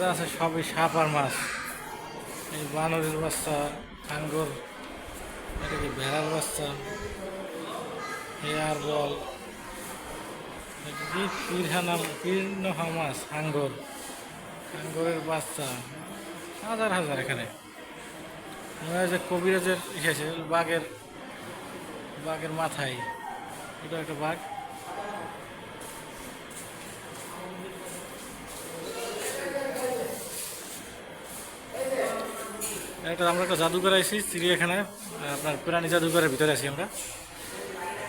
যা আছে, সবই সাপ আর মাছ। এই বানরের বাচ্চা খাঙ্গর এটা কি ভেড়ার বাচ্চা? Hair ball. এটা কি পিরহানা পীর্ণহা মাছ হাঙ্গর হাঙ্গরের বাচ্চা, হাজার হাজার এখানে। যে কবিরাজের এসেছে বাঘের বাঘের মাথায়। এটা একটা বাঘ। একটা আমরা একটা জাদুঘর আছি চিড়িয়াখানায়। আপনার প্রাণী জাদুঘরের ভিতরে আছি আমরা।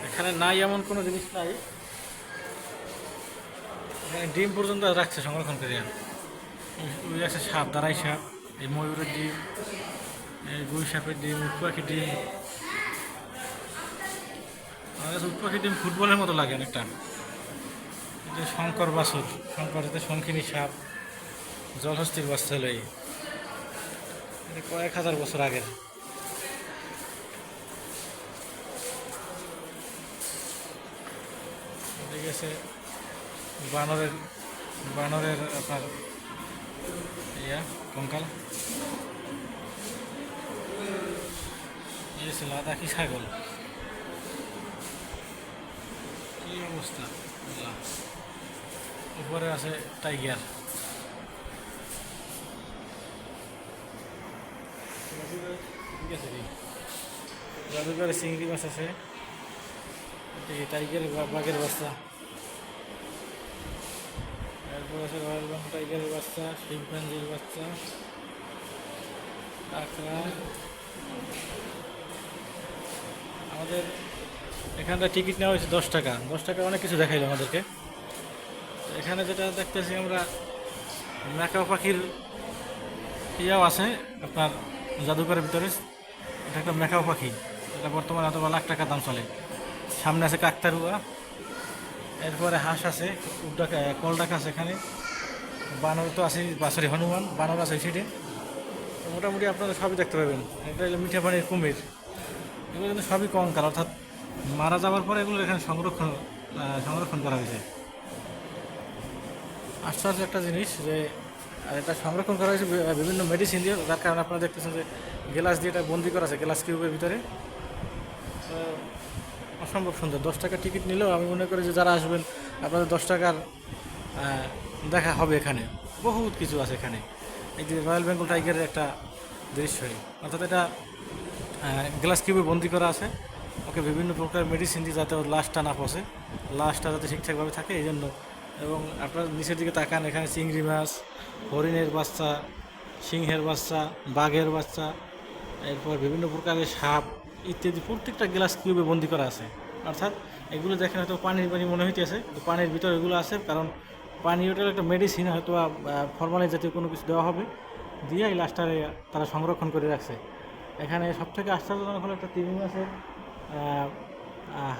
এখানে নাই এমন কোনো জিনিস নাই। ডিম পর্যন্ত রাখছে সংরক্ষণ করে ওই আছে সাপ, দাঁড়াই সাপ, এই ময়ূরের ডিম, এই গুই সাপের ডিম, উট পাখির ডিম। আমার কাছে উট পাখির ডিম ফুটবলের মতো লাগে অনেকটা। শঙ্কর বাসুর শঙ্কর যাতে শঙ্খিনী সাপ, জলহস্তির বাচ্চা হলো এই এটা কয়েক হাজার বছর আগের এদিকে আছে বানরের বানরের আপনার ইয়া, কঙ্কাল। ইয়ে লাদাখি ছাগল। কি অবস্থা। উপরে আছে টাইগার ঠিক আছে রে। জাদুঘরে চিংড়ি মাছ আছে। বা- বাঘের বাচ্চা। এরপর আছে রয়্যাল বেঙ্গল টাইগারের বাচ্চা, শিম্পাঞ্জির বাচ্চা, কাঁকড়া। আমাদের এখানটা টিকিট নেওয়া হয়েছে দশ টাকা। দশ টাকা অনেক কিছু দেখাইলো আমাদেরকে। এখানে যেটা দেখতেছি আমরা, ম্যাকাও পাখির ইয়াও আছে আপনার জাদুঘরের ভিতরে। এটা একটা মেকাও পাখি। এটা বর্তমানে অথবা লাখ টাকা দাম চলে। সামনে আছে কাকতারুয়া। এরপরে হাঁস আছে উড্ডাকা কলডাক আছে এখানে। বানর তো আছে বাসরি হনুমান। বানর আছে সেটে মোটামুটি আপনারা সবই দেখতে পাবেন। এটা হলো মিঠা পানির কুমির। এগুলো কিন্তু সবই কঙ্কাল অর্থাৎ মারা যাওয়ার পরে এগুলো এখানে সংরক্ষণ সংরক্ষণ করা হয়েছে। আশ্চর্য একটা জিনিস যে আর এটা সংরক্ষণ করা হয়েছে বিভিন্ন মেডিসিন দিয়ে। যার কারণে আপনারা দেখতেছেন যে গ্লাস দিয়ে এটা বন্দি করা আছে গ্লাস কিউবের ভিতরে। তো অসম্ভব সুন্দর। দশ টাকা টিকিট নিলেও আমি মনে করি যে যারা আসবেন, আপনাদের দশ টাকার দেখা হবে এখানে। বহুত কিছু আছে এখানে। এই যে রয়্যাল বেঙ্গল টাইগারের একটা দৃশ্যই অর্থাৎ এটা গ্লাস কিউবে বন্দি করা আছে। ওকে বিভিন্ন প্রকার মেডিসিন দিয়ে যাতে ওর লাশটা না পচে। লাশটা যাতে ঠিকঠাকভাবে থাকে এই জন্য এবং আপনার নিচের দিকে তাকান, এখানে চিংড়ি মাছ, হরিণের বাচ্চা, সিংহের বাচ্চা, বাঘের বাচ্চা, এরপর বিভিন্ন প্রকারের সাপ ইত্যাদি প্রত্যেকটা গ্লাস কিউবে বন্দি করা আছে। অর্থাৎ এগুলো দেখেন হয়তো পানির পানি মনে হইতেছে, কিন্তু পানির ভিতরে এগুলো আছে, কারণ পানি ওটার একটা মেডিসিন হয়তো ফরমালিন জাতীয় কোনো কিছু দেওয়া হবে, দিয়ে এই লাশটারে তারা সংরক্ষণ করে রাখছে। এখানে সব থেকে আশ্চর্যজনক হলো একটা তিমি মাছের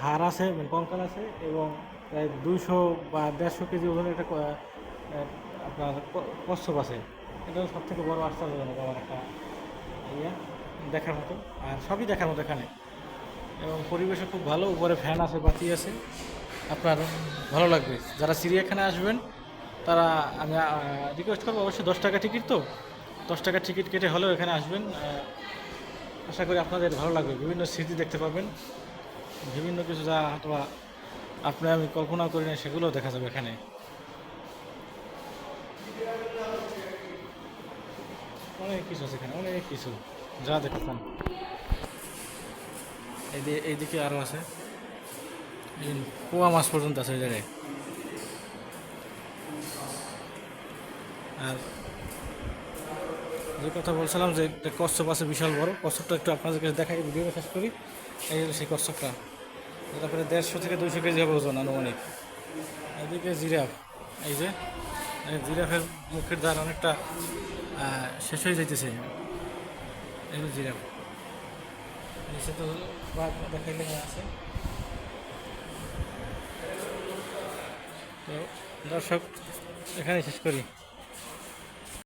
হাড় আছে কঙ্কাল আছে এবং প্রায় দুইশো বা দেড়শো কেজি ওজনের একটা আপনার কচ্ছপ আছে। এটা সব থেকে বড় আশ্চর্যজনক আমার একটা ইয়া, দেখার মতো। আর সবই দেখার মতো এখানে। এবং পরিবেশও খুব ভালো, উপরে ফ্যান আছে, বাতি আছে। আপনার ভালো লাগবে। যারা চিড়িয়াখানায় আসবেন, তারা আমি রিকোয়েস্ট করব অবশ্যই দশ টাকা টিকিট তো। দশ টাকা টিকিট কেটে হলেও এখানে আসবেন। আশা করি আপনাদের ভালো লাগবে। বিভিন্ন স্মৃতি দেখতে পাবেন। বিভিন্ন কিছু যা অথবা আপনি আমি কল্পনা করি না সেগুলো দেখা যাবে এখানে। অনেক কিছু আছে এখানে, অনেক কিছু। যা দেখতেন এই এইদিকে আরও আছে। পোয়া মাছ পর্যন্ত আছে জায়গায়। আর যে কথা বলছিলাম যে একটা কচ্ছপ আছে বিশাল বড়, কচ্ছপটা একটু আপনাদের কাছে দেখাই ভিডিও শেষ করি। এই সেই কচ্ছপটা। প্রায় দেড়শো থেকে দুশো কেজি হবে ওজন আনুমানিক। এদিকে জিরাফ। এই যে জিরাফের মুখের দ্বার অনেকটা শেষ হয়ে যাইতেছে। এগুলো জিরাফ। নিচে তো বাঘ দেখাইলে আছে। তো দর্শক এখানে শেষ করি।